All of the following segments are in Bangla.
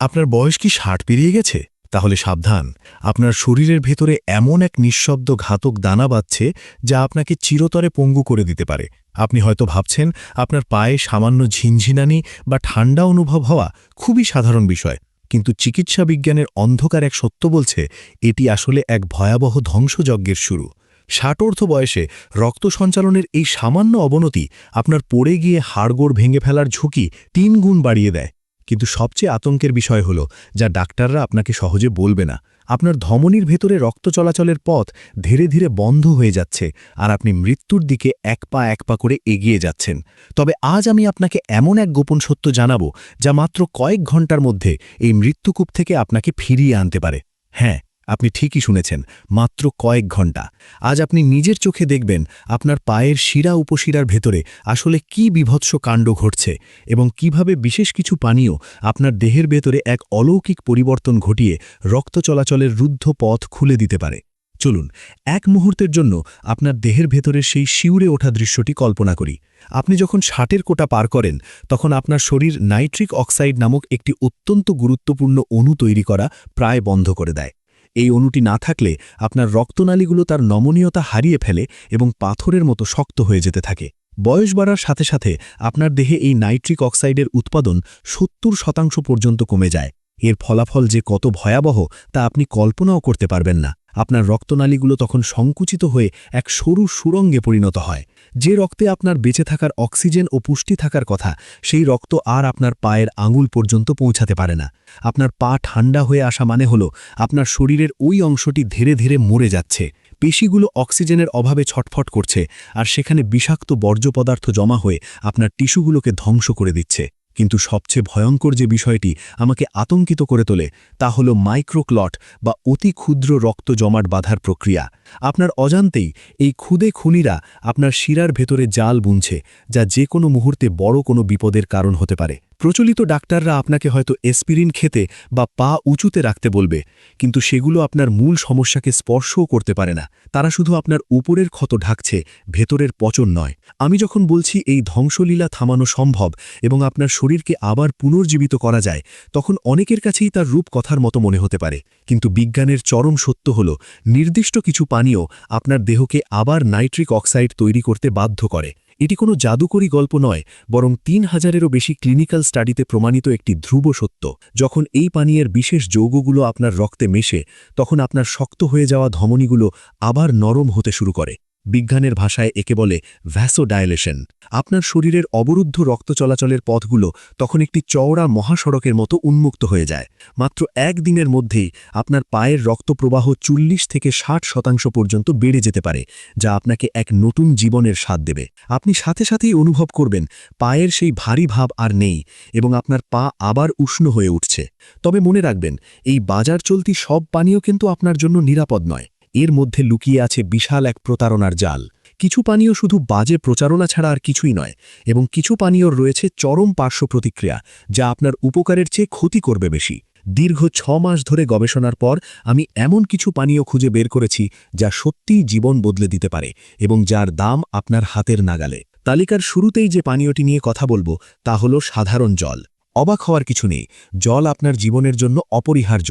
আপনার বয়স কি ষাট পেরিয়ে গেছে? তাহলে সাবধান। আপনার শরীরের ভেতরে এমন এক নিঃশব্দ ঘাতক দানা বাঁধছে যা আপনাকে চিরতরে পঙ্গু করে দিতে পারে। আপনি হয়তো ভাবছেন, আপনার পায়ে সামান্য ঝিনঝিনানি বা ঠান্ডা অনুভব হওয়া খুবই সাধারণ বিষয়, কিন্তু চিকিৎসা বিজ্ঞানের অন্ধকার এক সত্য বলছে, এটি আসলে এক ভয়াবহ ধ্বংসযজ্ঞের শুরু। ষাটোর্ধ বয়সে রক্ত সঞ্চালনের এই সামান্য অবনতি আপনার পড়ে গিয়ে হাড়গোড় ভেঙে ফেলার ঝুঁকি তিন গুণ বাড়িয়ে দেয়। কিন্তু সবচেয়ে আতঙ্কের বিষয় হল, যা ডাক্তাররা আপনাকে সহজে বলবে না। আপনার ধমনির ভেতরে রক্ত চলাচলের পথ ধীরে ধীরে বন্ধ হয়ে যাচ্ছে আর আপনি মৃত্যুর দিকে এক পা এক পা করে এগিয়ে যাচ্ছেন। তবে আজ আমি আপনাকে এমন এক গোপন সত্য জানাব, যা মাত্র কয়েক ঘণ্টার মধ্যে এই মৃত্যুকূপ থেকে আপনাকে ফিরিয়ে আনতে পারে। হ্যাঁ আপনি ঠিকই শুনেছেন, মাত্র কয়েক ঘণ্টা আজ আপনি নিজের চোখে দেখবেন আপনার পায়ের শিরা উপশিরার ভেতরে আসলে কি বিভৎস কাণ্ড ঘটছে এবং কীভাবে বিশেষ কিছু পানীয় আপনার দেহের ভেতরে এক অলৌকিক পরিবর্তন ঘটিয়ে রক্ত চলাচলের রুদ্ধ পথ খুলে দিতে পারে। চলুন, এক মুহূর্তের জন্য আপনার দেহের ভেতরের সেই শিউরে ওঠা দৃশ্যটি কল্পনা করি। আপনি যখন ষাটের কোটা পার করেন, তখন আপনার শরীর নাইট্রিক অক্সাইড নামক একটি অত্যন্ত গুরুত্বপূর্ণ অণু তৈরি করা প্রায় বন্ধ করে দেয়। এই অণুটি না থাকলে আপনার রক্তনালীগুলো তার নমনীয়তা হারিয়ে ফেলে এবং পাথরের মতো শক্ত হয়ে যেতে থাকে। বয়স বাড়ার সাথে সাথে আপনার দেহে এই নাইট্রিক অক্সাইডের উৎপাদন সত্তর শতাংশ পর্যন্ত কমে যায়। এর ফলাফল যে কত ভয়াবহ তা আপনি কল্পনাও করতে পারবেন না। আপনার রক্তনালীগুলো তখন সংকুচিত হয়ে এক সরু সুরঙ্গে পরিণত হয়। যে রক্তে আপনার বেঁচে থাকার অক্সিজেন ও পুষ্টি থাকার কথা, সেই রক্ত আর আপনার পায়ের আঙুল পর্যন্ত পৌঁছাতে পারে না। আপনার পা ঠান্ডা হয়ে আসা মানে হল, আপনার শরীরের ওই অংশটি ধীরে ধীরে মরে যাচ্ছে। পেশিগুলো অক্সিজেনের অভাবে ছটফট করছে, আর সেখানে বিষাক্ত বর্জ্য পদার্থ জমা হয়ে আপনার টিস্যুগুলোকে ধ্বংস করে দিচ্ছে। কিন্তু সবচেয়ে ভয়ঙ্কর যে বিষয়টি আমাকে আতঙ্কিত করে তোলে, তা হল মাইক্রোক্লট বা অতি ক্ষুদ্র রক্ত জমাট বাঁধার প্রক্রিয়া। আপনার অজান্তেই এই ক্ষুদে খুনিরা আপনার শিরার ভেতরে জাল বুনছে, যা যে কোনো মুহূর্তে বড় কোনো বিপদের কারণ হতে পারে। প্রচলিত ডাক্তাররা আপনাকে হয়তো এসপিরিন খেতে বা পা উঁচুতে রাখতে বলবে, কিন্তু সেগুলো আপনার মূল সমস্যাকে স্পর্শও করতে পারে না। তারা শুধু আপনার উপরের ক্ষত ঢাকছে, ভেতরের পচন নয়। আমি যখন বলছি এই ধ্বংসলীলা থামানো সম্ভব এবং আপনার শরীরকে আবার পুনর্জীবিত করা যায়, তখন অনেকের কাছেই তার রূপ কথার মতো মনে হতে পারে। কিন্তু বিজ্ঞানের চরম সত্য হল, নির্দিষ্ট কিছু পানীয় আপনার দেহকে আবার নাইট্রিক অক্সাইড তৈরি করতে বাধ্য করে। এটি কোনো জাদুকরী গল্প নয়, বরং তিন হাজারেরও বেশি ক্লিনিক্যাল স্টাডিতে প্রমাণিত একটি ধ্রুব সত্য। যখন এই পানীয়ের বিশেষ যৌগগুলো আপনার রক্তে মেশে, তখন আপনার শক্ত হয়ে যাওয়া ধমনিগুলো আবার নরম হতে শুরু করে। বিজ্ঞানের ভাষায় একে বলে ভ্যাসোডাইলেশন আপনার শরীরের অবরুদ্ধ রক্ত চলাচলের পথগুলো তখন একটি চওড়া মহাসড়কের মতো উন্মুক্ত হয়ে যায়। মাত্র এক দিনের মধ্যেই আপনার পায়ের রক্তপ্রবাহ চল্লিশ থেকে ষাট শতাংশ পর্যন্ত বেড়ে যেতে পারে, যা আপনাকে এক নতুন জীবনের স্বাদ দেবে। আপনি সাথে সাথেই অনুভব করবেন, পায়ের সেই ভারী ভাব আর নেই এবং আপনার পা আবার উষ্ণ হয়ে উঠছে। তবে মনে রাখবেন, এই বাজার চলতি সব পানীয় কিন্তু আপনার জন্য নিরাপদ নয়। এর মধ্যে লুকিয়ে আছে বিশাল এক প্রতারণার জাল। কিছু পানীয় শুধু বাজে প্রচারণা ছাড়া আর কিছুই নয়, এবং কিছু পানীয়র রয়েছে চরম পার্শ্ব প্রতিক্রিয়া, যা আপনার উপকারের চেয়ে ক্ষতি করবে বেশি। দীর্ঘ ছ মাস ধরে গবেষণার পর আমি এমন কিছু পানীয় খুঁজে বের করেছি যা সত্যিই জীবন বদলে দিতে পারে এবং যার দাম আপনার হাতের নাগালে। তালিকার শুরুতেই যে পানীয়টি নিয়ে কথা বলব, তা হল সাধারণ জল। অবাক হওয়ার কিছু নেই, জল আপনার জীবনের জন্য অপরিহার্য।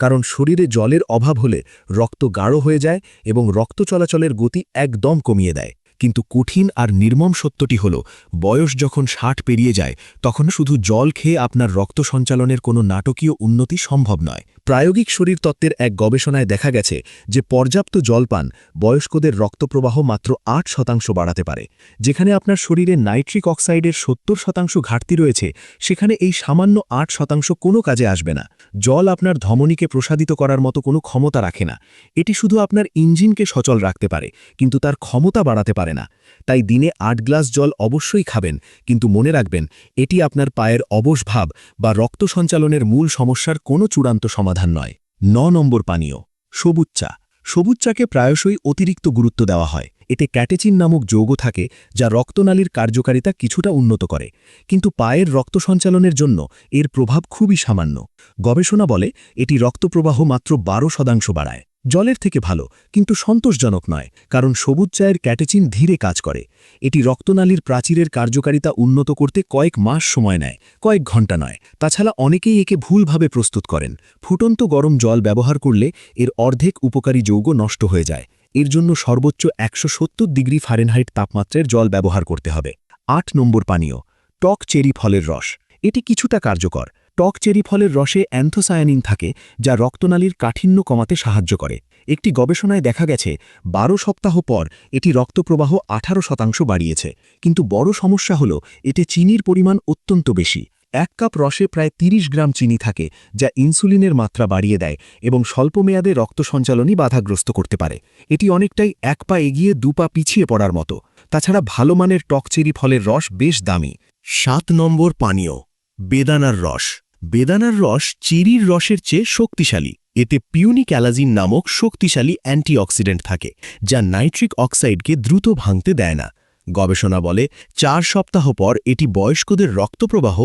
কারণ শরীরে জলের অভাব হলে রক্ত গাঢ় হয়ে যায় এবং রক্ত চলাচলের গতি একদম কমিয়ে দেয়। কিন্তু কঠিন আর নির্মম সত্যটি হল, বয়স যখন ষাট পেরিয়ে যায়, তখন শুধু জল খেয়ে আপনার রক্ত সঞ্চালনের কোনো নাটকীয় উন্নতি সম্ভব নয়। প্রায়োগিক শরীরতত্ত্বের এক গবেষণায় দেখা গেছে যে পর্যাপ্ত জলপান বয়স্কদের রক্তপ্রবাহ মাত্র আট শতাংশ বাড়াতে পারে। যেখানে আপনার শরীরে নাইট্রিক অক্সাইডের সত্তর শতাংশ ঘাটতি রয়েছে, সেখানে এই সামান্য আট শতাংশ কোনো কাজে আসবে না। জল আপনার ধমনীকে প্রসাদিত করার মতো কোনো ক্ষমতা রাখে না। এটি শুধু আপনার ইঞ্জিনকে সচল রাখতে পারে, কিন্তু তার ক্ষমতা বাড়াতে পারে না। তাই দিনে আট গ্লাস জল অবশ্যই খাবেন, কিন্তু মনে রাখবেন, এটি আপনার পায়ের অবশ ভাব বা রক্ত সঞ্চালনের মূল সমস্যার কোনো চূড়ান্ত সমাধান নয়। ন নম্বর পানীয়, সবুজ চা। সবুজ চাকে প্রায়শই অতিরিক্ত গুরুত্ব দেওয়া হয়। এতে ক্যাটেচিন নামক যৌগ থাকে যা রক্তনালীর কার্যকারিতা কিছুটা উন্নত করে। কিন্তু পায়ের রক্ত সঞ্চালনের জন্য এর প্রভাব খুবই সামান্য। গবেষণা বলে এটি রক্তপ্রবাহ মাত্র বারো শতাংশ বাড়ায়। জলের থেকে ভালো, কিন্তু সন্তোষজনক নয়, কারণ সবুজ চায়ের ক্যাটেচিন ধীরে কাজ করে। এটি রক্তনালীর প্রাচীরের কার্যকারিতা উন্নত করতে কয়েক মাস সময় নেয়, কয়েক ঘণ্টা নয়। তাছাড়া অনেকেই একে ভুলভাবে প্রস্তুত করেন। ফুটন্ত গরম জল ব্যবহার করলে এর অর্ধেক উপকারী যৌগ নষ্ট হয়ে যায়। এর জন্য সর্বোচ্চ একশো সত্তর ডিগ্রি ফারেনহাইট তাপমাত্রার জল ব্যবহার করতে হবে। আট নম্বর পানীয়, টক চেরি ফলের রস। এটি কিছুটা কার্যকর টক চেরি ফলের রসে অ্যান্থোসায়ানিন থাকে, যা রক্তনালীর কাঠিন্য কমাতে সাহায্য করে। একটি গবেষণায় দেখা গেছে, বারো সপ্তাহ পর এটি রক্তপ্রবাহ আঠারো শতাংশ বাড়িয়েছে। কিন্তু বড় সমস্যা হল, এতে চিনির পরিমাণ অত্যন্ত বেশি। এক কাপ রসে প্রায় ৩০ গ্রাম চিনি থাকে, যা ইনসুলিনের মাত্রা বাড়িয়ে দেয় এবং স্বল্পমেয়াদে রক্ত সঞ্চালনই বাধাগ্রস্ত করতে পারে। এটি অনেকটাই এক পা এগিয়ে দু পা পিছিয়ে পড়ার মতো। তাছাড়া ভালো মানের টকচেরি ফলের রস বেশ দামি। সাত নম্বর পানীয়, বেদানার রস। বেদানার রস চিরির রসের চেয়ে শক্তিশালী। এতে পিউনিক অ্যালাজিন নামক শক্তিশালী অ্যান্টিঅক্সিডেন্ট থাকে, যা নাইট্রিক অক্সাইডকে দ্রুত ভাঙতে দেয় না। গবেষণা বলে চার সপ্তাহ পর এটি বয়স্কদের রক্তপ্রবাহ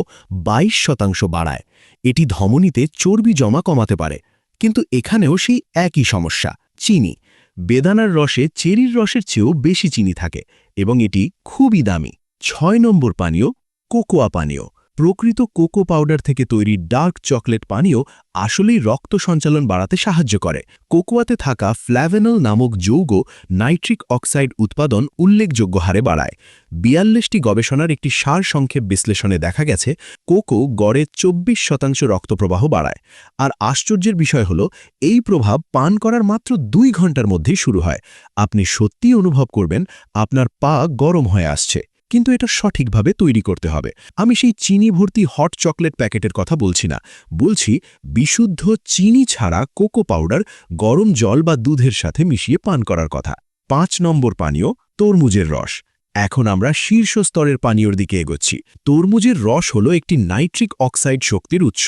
২২ শতাংশ বাড়ায়। এটি ধমনীতে চর্বি জমা কমাতে পারে, কিন্তু এখানেও সেই একই সমস্যা, চিনি। বেদানার রসে চেরির রসের চেয়েও বেশি চিনি থাকে এবং এটি খুবই দামি। ছয় নম্বর পানীয় কোকোয়া পানীয়। প্রকৃত কোকো পাউডার থেকে তৈরি ডার্ক চকলেট পানীয় আসলেই রক্ত সঞ্চালন বাড়াতে সাহায্য করে। কোকোয়াতে থাকা ফ্ল্যাভেনল নামক যৌগ নাইট্রিক অক্সাইড উৎপাদন উল্লেখযোগ্য হারে বাড়ায়। বিয়াল্লিশটি গবেষণার একটি সার সংক্ষেপ বিশ্লেষণে দেখা গেছে, কোকো গড়ে চব্বিশ শতাংশ রক্তপ্রবাহ বাড়ায়। আর আশ্চর্যের বিষয় হল, এই প্রভাব পান করার মাত্র দুই ঘণ্টার মধ্যেই শুরু হয়। আপনি সত্যিই অনুভব করবেন, আপনার পা গরম হয়ে আসছে। কিন্তু এটা সঠিকভাবে তৈরি করতে হবে। আমি সেই চিনি ভর্তি হট চকলেট প্যাকেটের কথা বলছি না। বলছি, বিশুদ্ধ চিনি ছাড়া কোকো পাউডার গরম জল বা দুধের সাথে মিশিয়ে পান করার কথা। পাঁচ নম্বর পানীয়, তরমুজের রস। এখন আমরা শীর্ষ স্তরের পানীয়র দিকে এগোচ্ছি। তরমুজের রস হল একটি নাইট্রিক অক্সাইড শক্তির উৎস,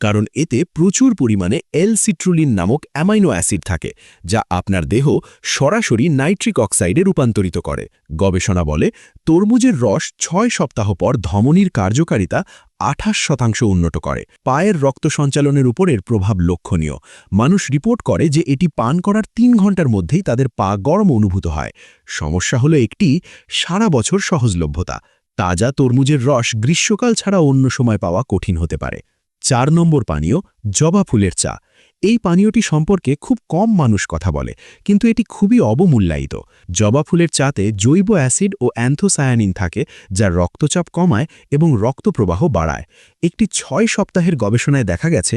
কারণ এতে প্রচুর পরিমাণে এল সিট্রুলিন নামক অ্যামাইনো অ্যাসিড থাকে, যা আপনার দেহ সরাসরি নাইট্রিক অক্সাইডে রূপান্তরিত করে। গবেষণা বলে তরমুজের রস ছয় সপ্তাহ পর ধমনির কার্যকারিতা আঠাশ শতাংশ উন্নত করে। পায়ের রক্ত সঞ্চালনের উপর এর প্রভাব লক্ষণীয়। মানুষ রিপোর্ট করে যে এটি পান করার তিন ঘণ্টার মধ্যেই তাদের পা গরম অনুভূত হয়। সমস্যা হলো একটি সারা বছর সহজলভ্যতা। তাজা তরমুজের রস গ্রীষ্মকাল ছাড়া অন্য সময় পাওয়া কঠিন হতে পারে। চার নম্বর পানীয় জবা ফুলের চা। এই পানীয়টি সম্পর্কে খুব কম মানুষ কথা বলে, কিন্তু এটি খুবই অবমূল্যায়িত। জবা ফুলের চাতে জৈব অ্যাসিড ও অ্যান্থোসায়ানিন থাকে, যা রক্তচাপ কমায় এবং রক্তপ্রবাহ বাড়ায়। একটি ছয় সপ্তাহের গবেষণায় দেখা গেছে,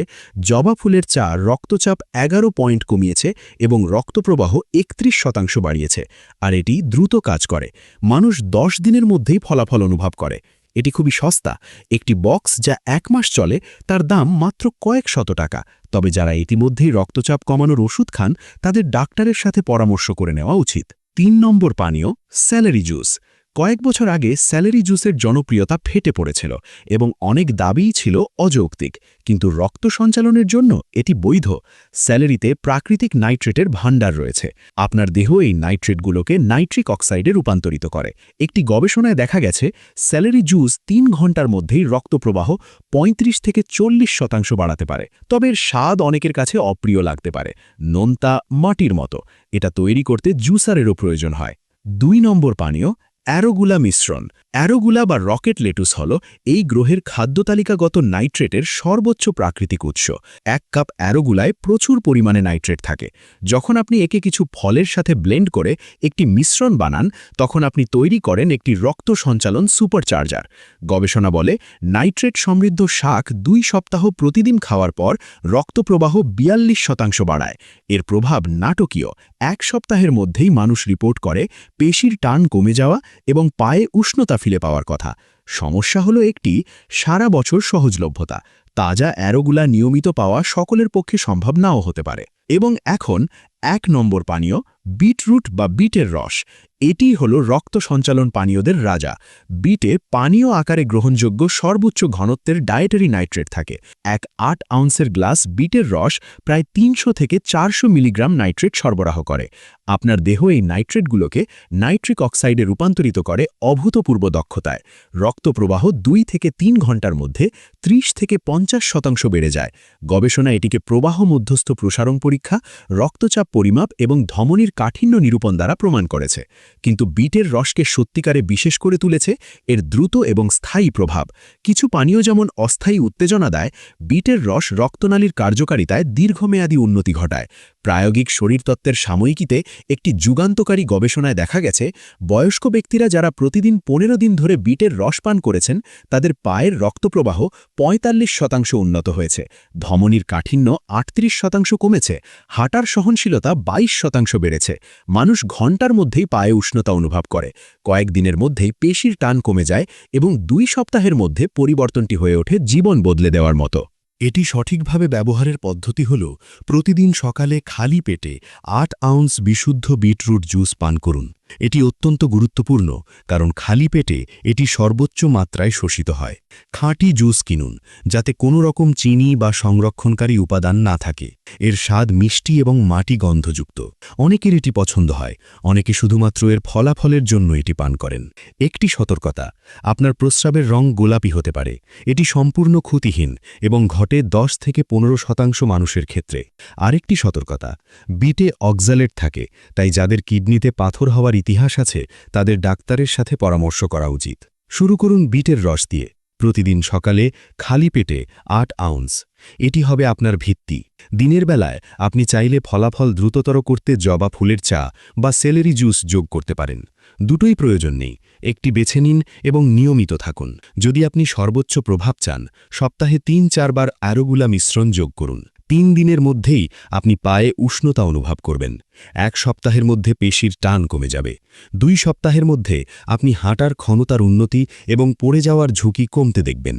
জবা ফুলের চা রক্তচাপ এগারো পয়েন্ট কমিয়েছে এবং রক্তপ্রবাহ একত্রিশ শতাংশ বাড়িয়েছে, আর এটি দ্রুত কাজ করে। মানুষ দশ দিনের মধ্যেই ফলাফল অনুভব করে। এটি খুবই সস্তা। একটি বক্স যা এক মাস চলে, তার দাম মাত্র কয়েক শত টাকা। তবে যারা ইতিমধ্যেই রক্তচাপ কমানোর ওষুধ খান, তাদের ডাক্তারের সাথে পরামর্শ করে নেওয়া উচিত। তিন নম্বর পানীয়, স্যালারি জুস। কয়েক বছর আগে স্যালারি জুসের জনপ্রিয়তা ফেটে পড়েছিল এবং অনেক দাবিই ছিল অযৌক্তিক। কিন্তু রক্ত সঞ্চালনের জন্য এটি বৈধ। স্যালারিতে প্রাকৃতিক নাইট্রেটের ভাণ্ডার রয়েছে। আপনার দেহ এই নাইট্রেটগুলোকে নাইট্রিক অক্সাইডে রূপান্তরিত করে। একটি গবেষণায় দেখা গেছে, স্যালারি জুস তিন ঘণ্টার মধ্যেই রক্তপ্রবাহ ৩৫ থেকে চল্লিশ শতাংশ বাড়াতে পারে। তবে এর স্বাদ অনেকের কাছে অপ্রিয় লাগতে পারে। নোনতা মাটির মতো। এটা তৈরি করতে জুসারেরও প্রয়োজন হয়। দুই নম্বর পানীয় অ্যারোগুলা মিশ্রণ। অ্যারোগুলা বা রকেট লেটুস হল এই গ্রহের খাদ্যতালিকাগত নাইট্রেটের সর্বোচ্চ প্রাকৃতিক উৎস। এক কাপ অ্যারোগুলায় প্রচুর পরিমাণে নাইট্রেট থাকে। যখন আপনি একে কিছু ফলের সাথে ব্লেন্ড করে একটি মিশ্রণ বানান, তখন আপনি তৈরি করেন একটি রক্ত সঞ্চালন সুপারচার্জার। গবেষণা বলে নাইট্রেট সমৃদ্ধ শাক দুই সপ্তাহ প্রতিদিন খাওয়ার পর রক্তপ্রবাহ বিয়াল্লিশ শতাংশ বাড়ায়। এর প্রভাব নাটকীয়। এক সপ্তাহের মধ্যেই মানুষ রিপোর্ট করে পেশির টান কমে যাওয়া এবং পায়ে উষ্ণতা ফিরে পাওয়ার কথা। সমস্যা হলো একটি সারা বছর সহজলভ্যতা। তাজা অ্যারোগুলা নিয়মিত পাওয়া সকলের পক্ষে সম্ভব নাও হতে পারে। এবং এখন এক নম্বর পানীয় বিটরুট বা বিটের রস, এটি হল রক্ত সঞ্চালন পানীয়দের রাজা। বিটে পানীয় আকারে গ্রহণযোগ্য সর্বোচ্চ ঘনত্বের ডায়েটারি নাইট্রেট থাকে। এক আট আউন্সের গ্লাস বিটের রস প্রায় তিনশো থেকে চারশো মিলিগ্রাম নাইট্রেট সরবরাহ করে। আপনার দেহ এই নাইট্রেটগুলোকে নাইট্রিক অক্সাইডে রূপান্তরিত করে অভূতপূর্ব দক্ষতায়। রক্ত প্রবাহ দুই থেকে তিন ঘণ্টার মধ্যে ৩০ থেকে পঞ্চাশ শতাংশ বেড়ে যায়। গবেষণা এটিকে প্রবাহ মধ্যস্থ প্রসারণ পরীক্ষা, রক্তচাপ পরিমাপ এবং ধমনির কাঠিন্য নিরূপণ দ্বারা প্রমাণ করেছে। কিন্তু বিটের রসকে সত্যিকারে বিশেষ করে তুলেছে এর দ্রুত এবং স্থায়ী প্রভাব। কিছু পানীয় যেমন অস্থায়ী উত্তেজনা দেয়, বিটের রস রক্তনালীর কার্যকারিতায় দীর্ঘমেয়াদী উন্নতি ঘটায়। প্রায়োগিক শরীরতত্ত্বের সাময়িকীতে একটি যুগান্তকারী গবেষণায় দেখা গেছে, বয়স্ক ব্যক্তিরা যারা প্রতিদিন পনেরো দিন ধরে বিটের রস পান করেছেন, তাদের পায়ের রক্তপ্রবাহ পঁয়তাল্লিশ শতাংশ উন্নত হয়েছে। ধমনির কাঠিন্য আটত্রিশ শতাংশ কমেছে, হাঁটার সহনশীলতা ২২ শতাংশ বেড়েছে। মানুষ ঘণ্টার মধ্যেই পায়ে উষ্ণতা অনুভব করে। কয়েকদিনের মধ্যেই পেশির টান কমে যায় এবং দুই সপ্তাহের মধ্যে পরিবর্তনটি হয়ে ওঠে জীবন বদলে দেওয়ার মতো। এটি সঠিকভাবে ব্যবহারের পদ্ধতি হল, প্রতিদিন সকালে খালি পেটে আট আউন্স বিশুদ্ধ বিটরুট জুস পান করুন। এটি অত্যন্ত গুরুত্বপূর্ণ, কারণ খালি পেটে এটি সর্বোচ্চ মাত্রায় শোষিত হয়। খাঁটি জুস কিনুন, যাতে কোনো রকম চিনি বা সংরক্ষণকারী উপাদান না থাকে। এর স্বাদ মিষ্টি এবং মাটি গন্ধযুক্ত। অনেকের এটি পছন্দ হয়, অনেকে শুধুমাত্র এর ফলাফলের জন্য এটি পান করেন। একটি সতর্কতা, আপনার প্রস্রাবের রং গোলাপি হতে পারে। এটি সম্পূর্ণ ক্ষতিহীন এবং ঘটে দশ থেকে পনেরো শতাংশ মানুষের ক্ষেত্রে। আরেকটি সতর্কতা, বিটে অক্সালেট থাকে, তাই যাদের কিডনিতে পাথর হওয়ার ইতিহাস আছে, তাদের ডাক্তারের সাথে পরামর্শ করা উচিত। শুরু করুন বিটের রস দিয়ে। প্রতিদিন সকালে খালি পেটে আট আউন্স। এটি হবে আপনার ভিত্তি। দিনের বেলায় আপনি চাইলে ফলাফল দ্রুততর করতে জবা ফুলের চা বা সেলেরি জুস যোগ করতে পারেন। দুটোই প্রয়োজন নেই। একটি বেছে নিন এবং নিয়মিত থাকুন। যদি আপনি সর্বোচ্চ প্রভাব চান, সপ্তাহে তিন চারবার অ্যারোগুলা মিশ্রণ যোগ করুন। তিন দিনের মধ্যেই আপনি পায়ে উষ্ণতা অনুভব করবেন। এক সপ্তাহের মধ্যে পেশির টান কমে যাবে। দুই সপ্তাহের মধ্যে আপনি হাঁটার ক্ষমতার উন্নতি এবং পড়ে যাওয়ার ঝুঁকি কমতে দেখবেন।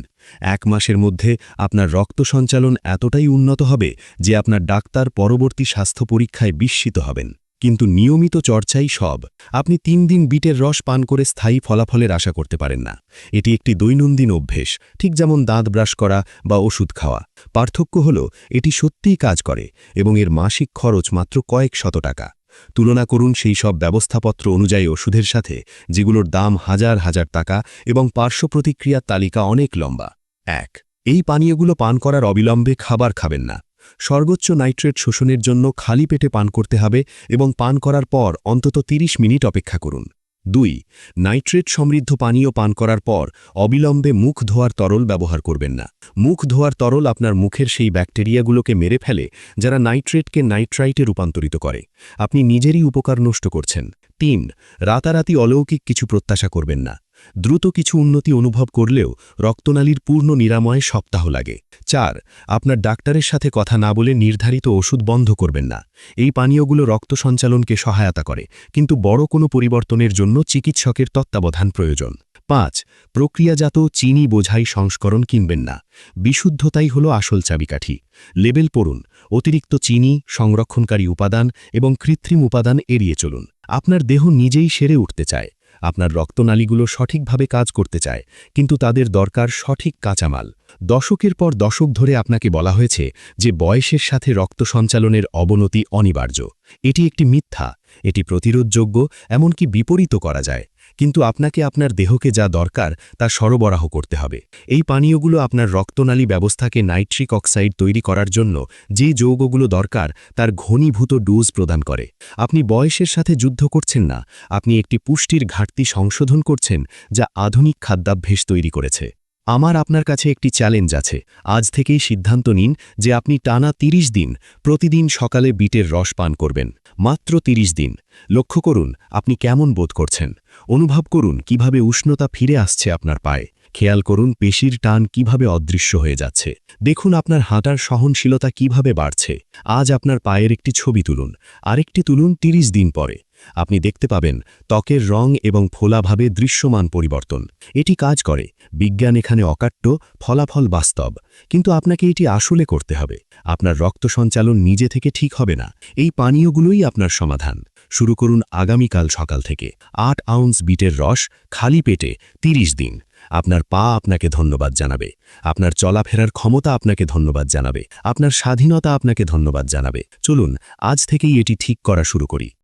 এক মাসের মধ্যে আপনার রক্ত সঞ্চালন এতটাই উন্নত হবে যে আপনার ডাক্তার পরবর্তী স্বাস্থ্য পরীক্ষায় বিস্মিত হবেন। কিন্তু নিয়মিত চর্চাই সব। আপনি তিন দিন বিটের রস পান করে স্থায়ী ফলাফলের আশা করতে পারেন না। এটি একটি দৈনন্দিন অভ্যেস, ঠিক যেমন দাঁত ব্রাশ করা বা ওষুধ খাওয়া। পার্থক্য হল, এটি সত্যিই কাজ করে এবং এর মাসিক খরচ মাত্র কয়েক শত টাকা। তুলনা করুন সেই সব ব্যবস্থাপত্র অনুযায়ী ওষুধের সাথে, যেগুলোর দাম হাজার হাজার টাকা এবং পার্শ্ব প্রতিক্রিয়ার তালিকা অনেক লম্বা। এক, এই পানীয়গুলো পান করার অবিলম্বে খাবার খাবেন না। সর্বোচ্চ নাইট্রেট শোষণের জন্য খালি পেটে পান করতে হবে এবং পান করার পর অন্তত ৩০ মিনিট অপেক্ষা করুন। দুই, নাইট্রেট সমৃদ্ধ পানীয় পান করার পর অবিলম্বে মুখ ধোয়ার তরল ব্যবহার করবেন না। মুখ ধোয়ার তরল আপনার মুখের সেই ব্যাকটেরিয়াগুলোকে মেরে ফেলে যারা নাইট্রেটকে নাইট্রাইটে রূপান্তরিত করে। আপনি নিজেরই উপকার নষ্ট করছেন। তিন, রাতারাতি অলৌকিক কিছু প্রত্যাশা করবেন না। দ্রুত কিছু উন্নতি অনুভব করলেও রক্তনালীর পূর্ণ নিরাময়ে সপ্তাহ লাগে। চার, আপনার ডাক্তারের সাথে কথা না বলে নির্ধারিত ওষুধ বন্ধ করবেন না। এই পানীয়গুলো রক্ত সঞ্চালনকে সহায়তা করে, কিন্তু বড় কোনো পরিবর্তনের জন্য চিকিৎসকের তত্ত্বাবধান প্রয়োজন। পাঁচ, প্রক্রিয়াজাত চিনি বোঝাই সংস্করণ কিনবেন না। বিশুদ্ধতাই হল আসল চাবিকাঠি। লেবেল পড়ুন, অতিরিক্ত চিনি, সংরক্ষণকারী উপাদান এবং কৃত্রিম উপাদান এড়িয়ে চলুন। আপনার দেহ নিজেই সেরে উঠতে চায়। আপনার রক্তনালীগুলো সঠিকভাবে কাজ করতে চায়, কিন্তু তাদের দরকার সঠিক কাঁচামাল। দশকের পর দশক ধরে আপনাকে বলা হয়েছে যে বয়সের সাথে রক্ত সঞ্চালনের অবনতি অনিবার্য। এটি একটি মিথ্যা, এটি প্রতিরোধযোগ্য, এমনকি বিপরীত করা যায়। কিন্তু আপনাকে আপনার দেহকে যা দরকার, তা সরবরাহ করতে হবে। এই পানীয়গুলো আপনার রক্তনালী ব্যবস্থাকে নাইট্রিক অক্সাইড তৈরি করার জন্য যে যৌগগুলো দরকার, তার ঘনীভূত ডোজ প্রদান করে। আপনি বয়সের সাথে যুদ্ধ করছেন না, আপনি একটি পুষ্টির ঘাটতি সংশোধন করছেন, যা আধুনিক খাদ্যাভ্যাস তৈরি করেছে। আমার আপনার কাছে একটি চ্যালেঞ্জ আছে। আজ থেকেই সিদ্ধান্ত নিন যে আপনি টানা ৩০ দিন প্রতিদিন সকালে বিটের রস পান করবেন। মাত্র ৩০ দিন। লক্ষ্য করুন, আপনি কেমন বোধ করছেন। অনুভব করুন কীভাবে উষ্ণতা ফিরে আসছে আপনার পায়ে। খেয়াল করুন পেশির টান কীভাবে অদৃশ্য হয়ে যাচ্ছে। দেখুন আপনার হাঁটার সহনশীলতা কীভাবে বাড়ছে। আজ আপনার পায়ের একটি ছবি তুলুন। আরেকটি তুলুন ৩০ দিন পরে। আপনি দেখতে পাবেন ত্বকের রং এবং ফোলাভাবে দৃশ্যমান পরিবর্তন। এটি কাজ করে, বিজ্ঞান এখানে অকাট্য, ফলাফল বাস্তব। কিন্তু আপনাকে এটি আসলে করতে হবে। আপনার রক্ত সঞ্চালন নিজে থেকে ঠিক হবে না। এই পানীয়গুলোই আপনার সমাধান। শুরু করুন আগামীকাল সকাল থেকে। আট আউন্স বিটের রস, খালি পেটে ৩০ দিন। আপনার পা আপনাকে ধন্যবাদ জানাবে। আপনার চলাফেরার ক্ষমতা আপনাকে ধন্যবাদ জানাবে। আপনার স্বাধীনতা আপনাকে ধন্যবাদ জানাবে। চলুন, আজ থেকেই এটি ঠিক করা শুরু করি।